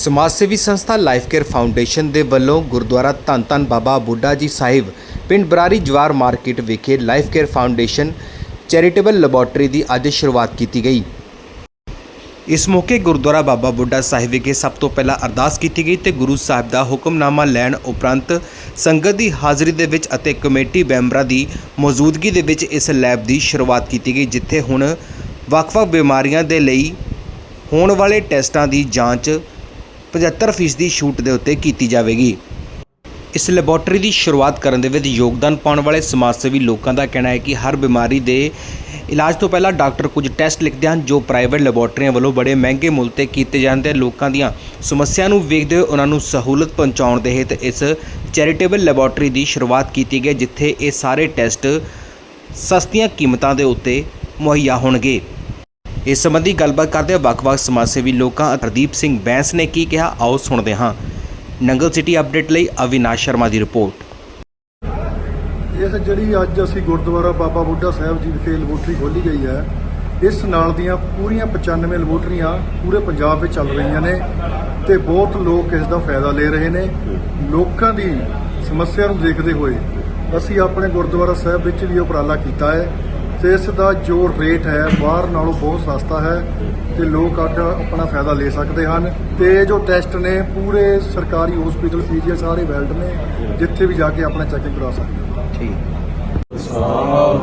ਸਮਾਜ ਸੇਵੀ ਸੰਸਥਾ ਲਾਈਫ ਕੇਅਰ ਫਾਊਂਡੇਸ਼ਨ ਦੇ ਵੱਲੋਂ ਗੁਰਦੁਆਰਾ ਧੰਨ ਧੰਨ ਬਾਬਾ ਬੁੱਢਾ ਜੀ ਸਾਹਿਬ, ਪਿੰਡ ਬਰਾਰੀ ਜਵਾਰ ਮਾਰਕੀਟ ਵਿਖੇ life care foundation charitable laboratory ਦੀ ਅੱਜ ਸ਼ੁਰੂਆਤ ਕੀਤੀ ਗਈ। ਇਸ ਮੌਕੇ ਗੁਰਦੁਆਰਾ ਬਾਬਾ ਬੁੱਢਾ ਸਾਹਿਬ ਵਿਖੇ ਸਭ ਤੋਂ ਪਹਿਲਾਂ ਅਰਦਾਸ ਕੀਤੀ ਗਈ ਤੇ ਗੁਰੂ ਸਾਹਿਬ ਦਾ ਹੁਕਮਨਾਮਾ ਲੈਣ ਉਪਰੰਤ ਸੰਗਤ ਦੀ ਹਾਜ਼ਰੀ ਦੇ ਵਿੱਚ ਅਤੇ ਕਮੇਟੀ ਮੈਂਬਰਾਂ ਦੀ ਮੌਜੂਦਗੀ ਦੇ ਵਿੱਚ ਇਸ ਲੈਬ ਦੀ ਸ਼ੁਰੂਆਤ ਕੀਤੀ ਗਈ, ਜਿੱਥੇ ਹੁਣ ਵੱਖ-ਵੱਖ ਬਿਮਾਰੀਆਂ ਦੇ ਲਈ ਹੋਣ ਵਾਲੇ ਟੈਸਟਾਂ ਦੀ ਜਾਂਚ 75% ਦੀ ਛੂਟ ਦੇ ਉੱਤੇ ਕੀਤੀ ਜਾਵੇਗੀ। ਇਸ ਲੈਬੋਰਟਰੀ ਦੀ ਸ਼ੁਰੂਆਤ ਕਰਨ ਦੇ ਵਿੱਚ ਯੋਗਦਾਨ ਪਾਉਣ ਵਾਲੇ ਸਮਾਜ ਸੇਵੀ ਲੋਕਾਂ ਦਾ ਕਹਿਣਾ ਹੈ ਕਿ ਹਰ ਬਿਮਾਰੀ ਦੇ ਇਲਾਜ ਤੋਂ ਪਹਿਲਾਂ ਡਾਕਟਰ ਕੁਝ ਟੈਸਟ ਲਿਖਦੇ ਹਨ, ਜੋ ਪ੍ਰਾਈਵੇਟ ਲੈਬੋਰਟਰੀਆਂ ਵੱਲੋਂ ਬੜੇ ਮਹਿੰਗੇ ਮੁੱਲ ਤੇ ਕੀਤੇ ਜਾਂਦੇ ਲੋਕਾਂ ਦੀਆਂ ਸਮੱਸਿਆ ਨੂੰ ਵੇਖਦੇ ਹੋਏ ਉਹਨਾਂ ਨੂੰ ਸਹੂਲਤ ਪਹੁੰਚਾਉਣ ਦੇ ਹਿੱਤ ਇਸ ਚੈਰੀਟੇਬਲ ਲੈਬੋਰਟਰੀ ਦੀ ਸ਼ੁਰੂਆਤ ਕੀਤੀ ਗਈ, ਜਿੱਥੇ ਇਹ ਸਾਰੇ ਟੈਸਟ ਸਸਤੀਆਂ ਕੀਮਤਾਂ ਦੇ ਉੱਤੇ ਮੁਹੱਈਆ ਹੋਣਗੇ। ਇਸ ਸੰਬੰਧੀ ਗੱਲਬਾਤ ਕਰਦੇ ਵੱਖ-ਵੱਖ ਸਮਾਜ ਸੇਵੀ ਲੋਕਾਂ ਹਰਦੀਪ ਸਿੰਘ ਬੈਂਸ ਨੇ ਕੀ ਕਿਹਾ, ਆਓ ਸੁਣਦੇ ਹਾਂ। ਨੰਗਲ ਸਿਟੀ ਅਪਡੇਟ ਲਈ ਅਵਿਨਾਸ਼ ਸ਼ਰਮਾ ਦੀ ਰਿਪੋਰਟ। ਇਸ ਜਿਹੜੀ ਅੱਜ ਅਸੀਂ ਗੁਰਦੁਆਰਾ ਬਾਬਾ ਬੁੱਢਾ ਸਾਹਿਬ ਜੀ ਵਿਖੇ ਲੈਬੋਰਟਰੀ ਖੋਲੀ ਗਈ ਹੈ, ਇਸ ਨਾਲ ਦੀਆਂ ਪੂਰੀਆਂ 95 ਲੈਬੋਰਟਰੀਆਂ ਪੂਰੇ ਪੰਜਾਬ ਵਿੱਚ ਚੱਲ ਰਹੀਆਂ ਨੇ ਤੇ ਬਹੁਤ ਲੋਕ ਇਸ ਦਾ ਫਾਇਦਾ ਲੈ ਰਹੇ ਨੇ। ਲੋਕਾਂ ਦੀ ਸਮੱਸਿਆ ਨੂੰ ਦੇਖਦੇ ਹੋਏ ਅਸੀਂ ਆਪਣੇ ਗੁਰਦੁਆਰਾ ਸਾਹਿਬ ਵਿੱਚ ਵੀ ਉਪਰਾਲਾ ਕੀਤਾ ਹੈ। ਤੇ ਇਸ ਦਾ ਜੋ ਰੇਟ ਹੈ ਬਾਹਰ ਨਾਲੋਂ ਬਹੁਤ ਸਸਤਾ ਹੈ ਤੇ ਲੋਕ ਅੱਜ ਆਪਣਾ ਫਾਇਦਾ ਲੈ ਸਕਦੇ ਹਨ। ਤੇ ਇਹ ਜੋ ਟੈਸਟ ਨੇ ਪੂਰੇ ਸਰਕਾਰੀ ਹਸਪੀਟਲ ਪੀਜੀਆਈ ਸਾਰੇ ਵੈਲਡ ਨੇ ਜਿੱਥੇ ਵੀ ਜਾ ਕੇ ਆਪਣਾ ਚੈਕਿੰਗ ਕਰਾ ਸਕਦੇ ਹੋ। ਠੀਕ।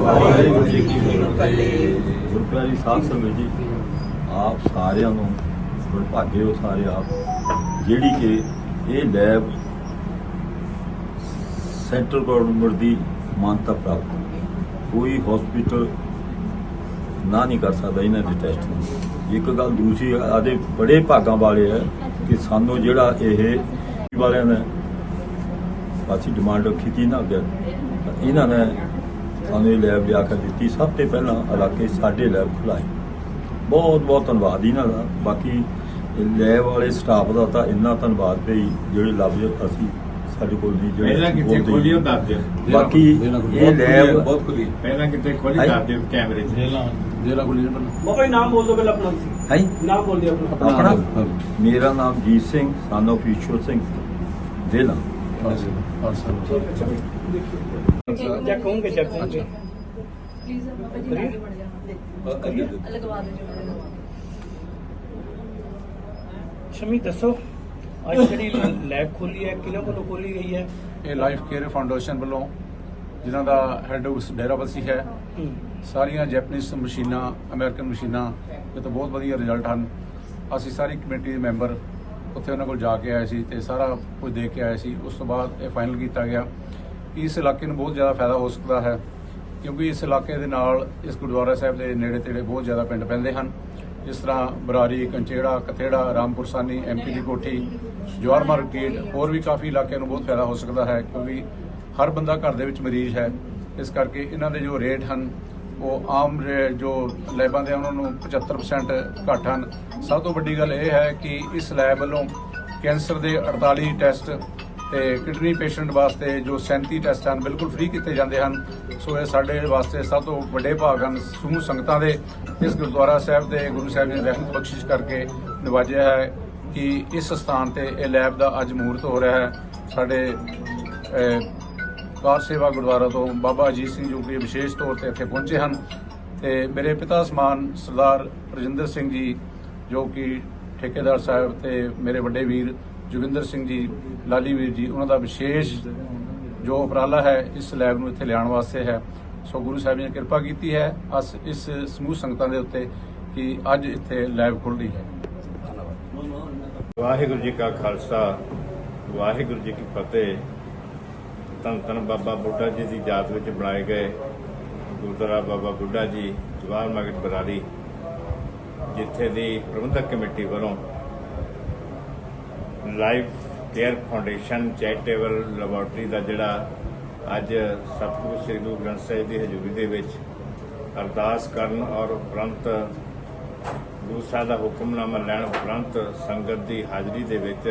ਵਾਹਿਗੁਰੂ ਜੀ ਕੀ ਫਤਿਹ ਗੁਰਪ੍ਰਿਆਰੀ ਸਾਧ ਸੰਗਤ ਜੀ ਆਪ ਸਾਰਿਆਂ ਨੂੰ ਭਾਗੇ ਹੋ ਸਾਰੇ ਆਪ ਜਿਹੜੀ ਕਿ ਇਹ ਲੈਬ ਸੈਂਟਰ ਗਵਰਨਮੈਂਟ ਦੀ ਮਾਨਤਾ ਪ੍ਰਾਪਤ ਕੋਈ ਹਸਪੀਟਲ ਨਾ ਨਹੀਂ ਕਰ ਸਕਦਾ ਇਹਨਾਂ ਦੇ ਟੈਸਟ ਨੂੰ। ਇੱਕ ਗੱਲ ਦੂਸਰੀ, ਆਦੇ ਬੜੇ ਭਾਗਾਂ ਵਾਲੇ ਹੈ ਕਿ ਸਾਨੂੰ ਜਿਹੜਾ ਇਹ ਵਾਲਿਆਂ ਨੇ ਅਸੀਂ ਡਿਮਾਂਡ ਰੱਖੀ ਸੀ ਨਾ ਅੱਗੇ। ਤਾਂ ਇਹਨਾਂ ਨੇ ਸਾਨੂੰ ਇਹ ਲੈਬ ਲਿਆ ਕੇ ਦਿੱਤੀ। ਸਭ ਤੋਂ ਪਹਿਲਾਂ ਇਲਾਕੇ ਸਾਡੇ ਲੈਬ ਖੁਲਾਏ ਬਹੁਤ ਬਹੁਤ ਧੰਨਵਾਦ ਇਹਨਾਂ ਦਾ। ਬਾਕੀ ਲੈਬ ਵਾਲੇ ਸਟਾਫ ਦਾ ਤਾਂ ਇੰਨਾ ਧੰਨਵਾਦ ਭਈ ਜਿਹੜੇ ਲਫ਼ਜ਼ ਅਸੀਂ। ਸਾਡੇ ਕੋਲ ਨਹੀਂ ਪਹਿਲਾਂ ਕਿੱਥੇ ਬੋਲਦੇ ਖੋਲੀ ਉਹ ਦੱਸ ਦਿਓ ਬਾਕੀ ਇਹ ਲੈਬ ਬਹੁਤ ਖੁੱਲੀ ਪਹਿਲਾਂ ਕਿੱਥੇ ਖੋਲੀ ਹਾਂਜੀ। ਦੱਸ ਦਿਓ ਕੈਮਰੇ 'ਚ ਜੇਲਾ ਖੁੱਲੀ ਨੇ ਪਹਿਲਾਂ ਬਾਬਾ ਜੀ ਨਾਮ ਬੋਲ ਦਿਓ ਪਹਿਲਾਂ ਆਪਣਾ ਤੁਸੀਂ ਹੈ ਨਾਮ ਬੋਲ ਦਿਓ ਆਪਣਾ ਆਪਣਾ ਮੇਰਾ ਨਾਮ ਜੀਤ ਸਿੰਘ son of ਈਸ਼ਵਰ ਸਿੰਘ ਜ਼ਿਲ੍ਹਾ ਚੈੱਕ ਹੋਣਗੇ ਚੈੱਕ ਹੋਣਗੇ प्लीज हम पे जी आगे बढ़ जाओ लगवा दो जो ਸ਼ਮੀ ਦੱਸੋ ਅੱਜ ਜਿਹੜੀ ਲੈਬ ਖੋਲੀ ਹੈ ਕਿਹਨਾਂ ਕੋਲੋਂ ਖੋਲੀ ਗਈ ਹੈ? ਇਹ ਲਾਈਫ ਕੇਅਰ ਫਾਊਂਡੇਸ਼ਨ ਵੱਲੋਂ ਜਿਨ੍ਹਾਂ ਦਾ ਹੈੱਡ ਉਸ ਡੇਰਾਬੱਸੀ ਹੈ। ਸਾਰੀਆਂ ਜੈਪਨੀਜ਼ ਮਸ਼ੀਨਾਂ ਅਮਰੀਕਨ ਮਸ਼ੀਨਾਂ ਇਹ ਤਾਂ ਬਹੁਤ ਵਧੀਆ ਰਿਜ਼ਲਟ ਹਨ। ਅਸੀਂ ਸਾਰੀ ਕਮੇਟੀ ਦੇ ਮੈਂਬਰ ਉੱਥੇ ਉਹਨਾਂ ਕੋਲ ਜਾ ਕੇ ਆਏ ਸੀ ਤੇ ਸਾਰਾ ਕੁਝ ਦੇਖ ਕੇ ਆਏ ਸੀ। ਉਸ ਤੋਂ ਬਾਅਦ ਇਹ ਫਾਈਨਲ ਕੀਤਾ ਗਿਆ। ਕਿ ਇਸ ਇਲਾਕੇ ਨੂੰ ਬਹੁਤ ਜ਼ਿਆਦਾ ਫਾਇਦਾ ਹੋ ਸਕਦਾ ਹੈ ਕਿਉਂਕਿ ਇਸ ਇਲਾਕੇ ਦੇ ਨਾਲ ਇਸ ਗੁਰਦੁਆਰਾ ਸਾਹਿਬ ਦੇ ਨੇੜੇ ਤੇੜੇ ਬਹੁਤ ਜ਼ਿਆਦਾ ਪਿੰਡ ਪੈਂਦੇ ਹਨ। ਜਿਸ ਤਰ੍ਹਾਂ ਬਰਾਰੀ ਕੰਚੇੜਾ ਕਥੇੜਾ ਰਾਮਪੁਰ ਸਾਨੀ ਐਮਪੀ ਦੀ ਕੋਠੀ ਜਵਾਰ ਮਾਰਕੀਟ ਹੋਰ ਵੀ ਕਾਫੀ ਇਲਾਕਿਆਂ ਨੂੰ ਬਹੁਤ ਫਾਇਦਾ ਹੋ ਸਕਦਾ ਹੈ, ਕਿਉਂਕਿ ਹਰ ਬੰਦਾ ਘਰ ਦੇ ਵਿੱਚ ਮਰੀਜ਼ ਹੈ। ਇਸ ਕਰਕੇ ਇਹਨਾਂ ਦੇ ਜੋ ਰੇਟ ਹਨ, ਉਹ ਆਮ ਰੇ- ਜੋ ਲੈਬਾਂ ਦੇ ਉਹਨਾਂ ਨੂੰ 75% ਘੱਟ ਹਨ। ਸਭ ਤੋਂ ਵੱਡੀ ਗੱਲ ਇਹ ਹੈ ਕਿ ਇਸ ਲੈਬ ਵੱਲੋਂ ਕੈਂਸਰ ਦੇ 48 ਟੈਸਟ ਤੇ ਕਿਡਨੀ ਪੇਸ਼ੈਂਟ ਵਾਸਤੇ ਜੋ 37 ਟੈਸਟ ਹਨ, ਬਿਲਕੁਲ ਫ੍ਰੀ ਕੀਤੇ ਜਾਂਦੇ ਹਨ। ਸੋ ਇਹ ਸਾਡੇ ਵਾਸਤੇ ਸਭ ਤੋਂ ਵੱਡੇ ਭਾਗ ਹਨ। ਸਮੂਹ ਸੰਗਤਾਂ ਦੇ ਇਸ ਗੁਰਦੁਆਰਾ ਸਾਹਿਬ ਦੇ ਗੁਰੂ ਸਾਹਿਬ ਨੇ ਰਹਿਮਤ ਬਖਸ਼ਿਸ਼ ਕਰਕੇ ਨਿਵਾਜਿਆ ਹੈ। ਕਿ ਇਸ ਸਥਾਨ ਤੇ ਇਹ ਲੈਬ ਦਾ ਅੱਜ ਮਹੂਰਤ ਹੋ ਰਿਹਾ ਹੈ। ਸਾਡੇ ਕਾਰ ਸੇਵਾ ਗੁਰਦੁਆਰਾ ਤੋਂ ਬਾਬਾ ਅਜੀਤ ਸਿੰਘ ਜੋ ਕਿ ਵਿਸ਼ੇਸ਼ ਤੌਰ ਤੇ ਇੱਥੇ ਪਹੁੰਚੇ ਹਨ। ਤੇ ਮੇਰੇ ਪਿਤਾ ਸਮਾਨ ਸਰਦਾਰ ਰਜਿੰਦਰ ਸਿੰਘ ਜੀ, ਜੋ ਕਿ ਠੇਕੇਦਾਰ ਸਾਹਿਬ ਤੇ ਮੇਰੇ ਵੱਡੇ ਵੀਰ ਜੋਗਿੰਦਰ ਸਿੰਘ ਜੀ, ਲਾਲੀ ਵੀਰ ਜੀ, ਉਹਨਾਂ ਦਾ ਵਿਸ਼ੇਸ਼ ਜੋ ਉਪਰਾਲਾ ਹੈ, ਇਸ ਲੈਬ ਨੂੰ ਇੱਥੇ ਲਿਆਉਣ ਵਾਸਤੇ ਹੈ। ਸੋ ਗੁਰੂ ਸਾਹਿਬ ਜੀ ਨੇ ਕਿਰਪਾ ਕੀਤੀ ਹੈ, ਅਸ ਇਸ ਸਮੂਹ ਸੰਗਤਾਂ ਦੇ ਉੱਤੇ ਕਿ ਅੱਜ ਇੱਥੇ ਲੈਬ ਖੁੱਲ ਹੈ। ਵਾਹਿਗੁਰੂ ਜੀ ਕਾ ਖਾਲਸਾ, ਵਾਹਿਗੁਰੂ ਜੀ ਕੀ ਫਤਿਹ। ਧੰਨ ਧੰਨ ਬਾਬਾ ਬੁੱਢਾ ਜੀ ਦੀ ਯਾਦ ਵਿੱਚ ਬਣਾਏ ਗਏ ਗੁਰਦੁਆਰਾ ਬਾਬਾ ਬੁੱਢਾ ਜੀ, ਜਵਾਹਰ ਮਾਰਕੀਟ ਬਰਾਰੀ ਜਿੱਥੇ ਦੀ ਪ੍ਰਬੰਧਕ ਕਮੇਟੀ ਵੱਲੋਂ life care foundation charitable laboratory ਦਾ ਜਿਹੜਾ ਅੱਜ ਸਤਿਗੁਰੂ ਸ੍ਰੀ ਗੁਰੂ ਗ੍ਰੰਥ ਸਾਹਿਬ ਦੀ ਹਜ਼ੂਰੀ ਦੇ ਵਿੱਚ ਅਰਦਾਸ ਕਰਨ ਔਰ ਉਪਰੰਤ ਗੁਰੂ ਸਾਹਿਬ ਦਾ ਹੁਕਮਨਾਮਾ ਲੈਣ ਉਪਰੰਤ ਸੰਗਤ ਦੀ ਹਾਜ਼ਰੀ ਦੇ ਵਿੱਚ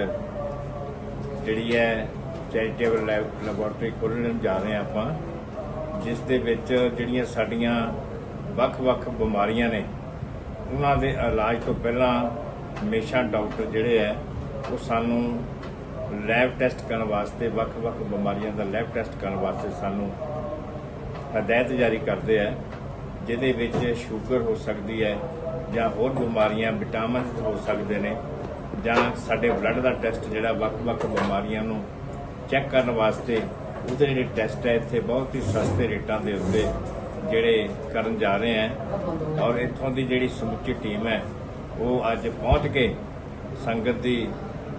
ਜਿਹੜੀ ਹੈ ਚੈਰੀਟੇਬਲ ਲੈਬੋਰਟਰੀ ਖੋਲ੍ਹਣ ਜਾ ਰਹੇ ਹਾਂ ਆਪਾਂ, ਜਿਸ ਦੇ ਵਿੱਚ ਜਿਹੜੀਆਂ ਸਾਡੀਆਂ ਵੱਖ-ਵੱਖ ਬਿਮਾਰੀਆਂ ਨੇ, ਉਹਨਾਂ ਦੇ ਇਲਾਜ ਤੋਂ ਪਹਿਲਾਂ ਹਮੇਸ਼ਾ ਡਾਕਟਰ ਜਿਹੜੇ ਹੈ, ਉਹ ਸਾਨੂੰ ਲੈਬ ਟੈਸਟ ਕਰਨ ਵਾਸਤੇ ਵੱਖ-ਵੱਖ ਬਿਮਾਰੀਆਂ ਦਾ ਲੈਬ ਟੈਸਟ ਕਰਨ ਵਾਸਤੇ ਸਾਨੂੰ ਹਦਾਇਤ ਜਾਰੀ ਕਰਦੇ ਆ ਜਿਹਦੇ ਵਿੱਚ ਸ਼ੂਗਰ ਹੋ ਸਕਦੀ ਹੈ ਜਾਂ ਹੋਰ ਬਿਮਾਰੀਆਂ ਵਿਟਾਮਿਨ ਹੋ ਸਕਦੇ ਨੇ, ਜਾਂ ਸਾਡੇ ਬਲੱਡ ਦਾ ਟੈਸਟ ਜਿਹੜਾ ਵੱਖ-ਵੱਖ ਬਿਮਾਰੀਆਂ ਨੂੰ ਚੈੱਕ ਕਰਨ ਵਾਸਤੇ, ਉਹਦੇ ਜਿਹੜੇ ਟੈਸਟ ਹੈ, ਇੱਥੇ ਬਹੁਤ ਹੀ ਸਸਤੇ ਰੇਟਾਂ ਦੇ ਉੱਤੇ ਜਿਹੜੇ ਕਰਨ ਜਾ ਰਹੇ ਹੈ। ਔਰ ਇੱਥੋਂ ਦੀ ਜਿਹੜੀ ਸਮੁੱਚੀ ਟੀਮ ਹੈ, ਉਹ ਅੱਜ ਪਹੁੰਚ ਕੇ ਸੰਗਤ ਦੀ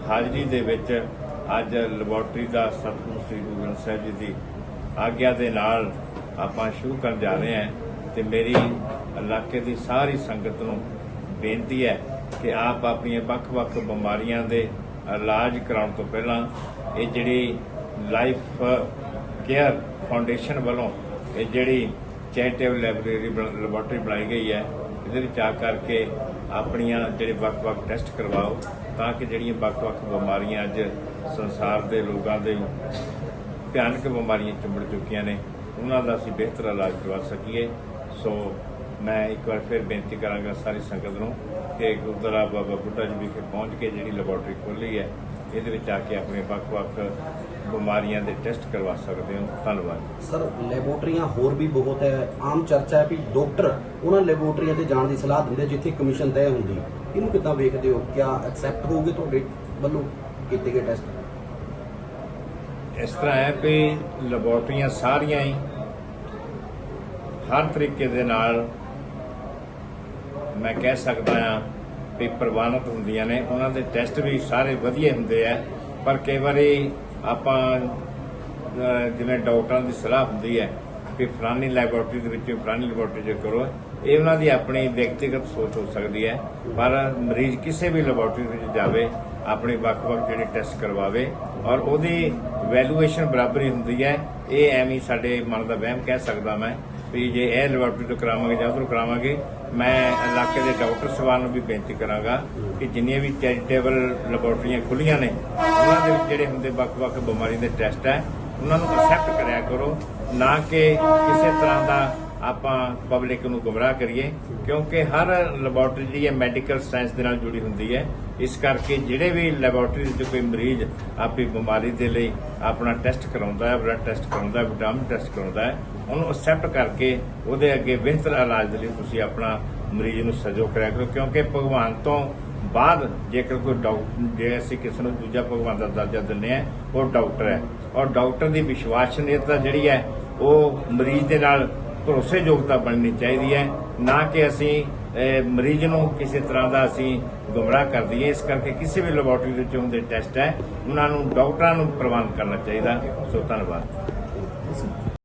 ਹਾਜ਼ਰੀ ਦੇ ਵਿੱਚ ਅੱਜ ਲੈਬੋਰਟਰੀ ਦਾ ਸਤਿਗੁਰੂ ਸ੍ਰੀ ਗੁਰੂ ਗ੍ਰੰਥ ਸਾਹਿਬ ਜੀ ਦੀ ਆਗਿਆ ਦੇ ਨਾਲ ਆਪਾਂ ਸ਼ੁਰੂ ਕਰਨ ਜਾ ਰਹੇ ਹਾਂ। ਤੇ ਮੇਰੀ ਇਲਾਕੇ ਦੀ ਸਾਰੀ ਸੰਗਤ ਨੂੰ ਬੇਨਤੀ ਹੈ ਕਿ ਆਪ ਆਪਣੀਆਂ ਵੱਖ-ਵੱਖ ਬਿਮਾਰੀਆਂ ਦੇ ਇਲਾਜ ਕਰਾਉਣ ਤੋਂ ਪਹਿਲਾਂ ਇਹ ਜਿਹੜੀ ਲਾਈਫ ਕੇਅਰ ਫਾਊਂਡੇਸ਼ਨ ਵੱਲੋਂ ਇਹ ਜਿਹੜੀ ਚੈਰੀਟੇਬਲ ਲਾਇਬ੍ਰੇਰੀ ਲੈਬੋਰਟਰੀ ਬਣਾਈ ਗਈ ਹੈ, ਇਹਦੇ ਵਿੱਚ ਆ ਕਰਕੇ ਆਪਣੀਆਂ ਜਿਹੜੇ ਵੱਖ-ਵੱਖ ਟੈਸਟ ਕਰਵਾਓ ਤਾਂ ਕਿ ਜਿਹੜੀਆਂ ਵੱਖ-ਵੱਖ ਬਿਮਾਰੀਆਂ ਅੱਜ ਸੰਸਾਰ ਦੇ ਲੋਕਾਂ ਦੇ ਭਿਆਨਕ ਬਿਮਾਰੀਆਂ ਚੁੰਬੜ ਚੁੱਕੀਆਂ ਨੇ, ਉਹਨਾਂ ਦਾ ਅਸੀਂ ਬਿਹਤਰ ਇਲਾਜ ਕਰਵਾ ਸਕੀਏ। ਸੋ ਮੈਂ ਇੱਕ ਵਾਰ ਫਿਰ ਬੇਨਤੀ ਕਰਾਂਗਾ ਸਾਰੀ ਸੰਗਤ ਨੂੰ ਕਿ ਗੁਰਦੁਆਰਾ ਬਾਬਾ ਬੁੱਢਾ ਜੀ ਵਿਖੇ ਪਹੁੰਚ ਕੇ ਜਿਹੜੀ ਲੈਬੋਰਟਰੀ ਖੋਲੀ ਹੈ ਇਹਦੇ ਵਿੱਚ ਆ ਕੇ ਆਪਣੇ ਵੱਖ-ਵੱਖ ਬਿਮਾਰੀਆਂ ਦੇ ਟੈਸਟ ਕਰਵਾ ਸਕਦੇ ਹੋ। ਧੰਨਵਾਦ। ਸਰ ਲੈਬੋਰਟਰੀਆਂ ਹੋਰ ਵੀ ਬਹੁਤ ਹੈ। ਆਮ ਚਰਚਾ ਹੈ ਵੀ ਡਾਕਟਰ ਉਹਨਾਂ ਲੈਬੋਰਟਰੀਆਂ ਤੇ ਜਾਣ ਦੀ ਸਲਾਹ ਦਿੰਦੇ ਜਿੱਥੇ ਕਮਿਸ਼ਨ ਤੈਅ ਹੁੰਦੀ ਇਹਨੂੰ ਕਿੱਦਾਂ ਵੇਖਦੇ ਹੋ? ਕਿਆ ਐਕਸੈਪਟ ਹੋਊਗੇ ਤੁਹਾਡੇ ਵੱਲੋਂ ਕੀਤੇ ਗਏ ਟੈਸਟ ਇਸ ਤਰ੍ਹਾਂ ਹੈ ਵੀ ਲੈਬੋਰਟਰੀਆਂ ਸਾਰੀਆਂ ਹੀ ਹਰ ਤਰੀਕੇ ਦੇ ਨਾਲ ਮੈਂ ਕਹਿ ਸਕਦਾ ਹਾਂ ਵੀ ਪ੍ਰਵਾਨਿਤ ਹੁੰਦੀਆਂ ਨੇ। ਉਹਨਾਂ ਦੇ ਟੈਸਟ ਵੀ ਸਾਰੇ ਵਧੀਆ ਹੁੰਦੇ ਆ, ਪਰ ਕਈ ਵਾਰੀ ਆਪਾਂ ਜਿਵੇਂ ਡਾਕਟਰਾਂ ਦੀ ਸਲਾਹ ਹੁੰਦੀ ਹੈ ਕਿ ਫਲਾਨੀ ਲੈਬੋਰਟਰੀ ਦੇ ਵਿੱਚ ਫਲਾਨੀ ਲੈਬੋਰਟਰੀ 'ਚ ਕਰੋ, ਇਹ ਉਹਨਾਂ ਦੀ ਆਪਣੀ ਵਿਅਕਤੀਗਤ ਸੋਚ ਹੋ ਸਕਦੀ ਹੈ। ਪਰ ਮਰੀਜ਼ ਕਿਸੇ ਵੀ ਲੈਬੋਰਟਰੀ ਵਿੱਚ ਜਾਵੇ, ਆਪਣੇ ਵੱਖ-ਵੱਖ ਜਿਹੜੇ ਟੈਸਟ ਕਰਵਾਵੇ ਔਰ ਉਹਦੀ ਵੈਲੂਏਸ਼ਨ ਬਰਾਬਰੀ ਹੁੰਦੀ ਹੈ, ਇਹ ਐਵੇਂ ਸਾਡੇ ਮਨ ਦਾ ਵਹਿਮ ਕਹਿ ਸਕਦਾ ਮੈਂ। ਵੀ ਜੇ ਇਹ ਲੈਬੋਰਟਰੀ ਤੋਂ ਕਰਾਵਾਂਗੇ ਜਾਂ ਉਧਰੋਂ ਕਰਾਵਾਂਗੇ, ਮੈਂ ਇਲਾਕੇ ਦੇ ਡਾਕਟਰ ਸਭਾ ਨੂੰ ਵੀ ਬੇਨਤੀ ਕਰਾਂਗਾ ਕਿ ਜਿੰਨੀਆਂ ਵੀ ਚੈਰੀਟੇਬਲ ਲੈਬੋਰਟਰੀਆਂ ਖੁੱਲੀਆਂ ਨੇ, ਉਹਨਾਂ ਦੇ ਵਿੱਚ ਜਿਹੜੇ ਹੁੰਦੇ ਵੱਖ-ਵੱਖ ਬਿਮਾਰੀ ਦੇ ਟੈਸਟ ਹੈ, ਉਹਨਾਂ ਨੂੰ ਅਸੈਪਟ ਕਰਿਆ ਕਰੋ। ਨਾ ਕਿ ਕਿਸੇ ਤਰ੍ਹਾਂ ਦਾ ਆਪਾਂ ਪਬਲਿਕ ਨੂੰ ਗੁੰਮਰਾਹ ਕਰੀਏ, ਕਿਉਂਕਿ ਹਰ ਲੈਬੋਰਟਰੀ ਜਿਹੜੀ ਹੈ ਮੈਡੀਕਲ ਸਾਇੰਸ ਦੇ ਨਾਲ ਜੁੜੀ ਹੁੰਦੀ ਹੈ। ਇਸ ਕਰਕੇ ਜਿਹੜੇ ਵੀ ਲੈਬੋਰਟਰੀ ਦੇ ਕੋਈ ਮਰੀਜ਼ ਆਪਣੀ ਬਿਮਾਰੀ ਦੇ ਲਈ ਆਪਣਾ ਟੈਸਟ ਕਰਾਉਂਦਾ ਹੈ ਬਲੱਡ ਟੈਸਟ ਕਰਾਉਂਦਾ ਹੈ ਵਿਟਾਮਿਨ ਟੈਸਟ ਕਰਾਉਂਦਾ ਹੈ, ਉਹਨੂੰ ਅਸੈਪਟ ਕਰਕੇ ਉਹਦੇ ਅੱਗੇ ਬਿਹਤਰ ਇਲਾਜ ਦੇ ਲਈ ਤੁਸੀਂ ਆਪਣਾ ਮਰੀਜ਼ ਨੂੰ ਸਹਿਯੋਗ ਕਰਿਆ ਕਰੋ, ਕਿਉਂਕਿ ਭਗਵਾਨ ਤੋਂ ਬਾਅਦ ਜੇਕਰ ਕੋਈ ਡਾਕਟਰ ਜੇ ਅਸੀਂ ਕਿਸੇ ਨੂੰ ਦੂਜਾ ਭਗਵਾਨ ਦਾ ਦਰਜਾ ਦਿੰਦੇ ਆ ਉਹ ਡਾਕਟਰ ਹੈ। ਔਰ ਡਾਕਟਰ ਦੀ ਵਿਸ਼ਵਾਸਨੀਅਤਾ ਜਿਹੜੀ ਹੈ, ਉਹ ਮਰੀਜ਼ ਦੇ ਨਾਲ ਭਰੋਸੇਯੋਗਤਾ ਬਣਨੀ ਚਾਹੀਦੀ ਹੈ, ਨਾ ਕਿ ਅਸੀਂ ਮਰੀਜ਼ ਨੂੰ ਕਿਸੇ ਤਰ੍ਹਾਂ ਦਾ ਅਸੀਂ ਗੁੰਮਰਾਹ ਕਰ ਦਈਏ, ਇਸ ਕਰਕੇ ਕਿਸੇ ਵੀ ਲੈਬੋਰਟਰੀ ਵਿੱਚ ਹੁੰਦੇ ਟੈਸਟ ਹੈ, ਉਹਨਾਂ ਨੂੰ ਡਾਕਟਰਾਂ ਨੂੰ ਪ੍ਰਵਾਨ ਕਰਨਾ ਚਾਹੀਦਾ। ਸੋ ਧੰਨਵਾਦ।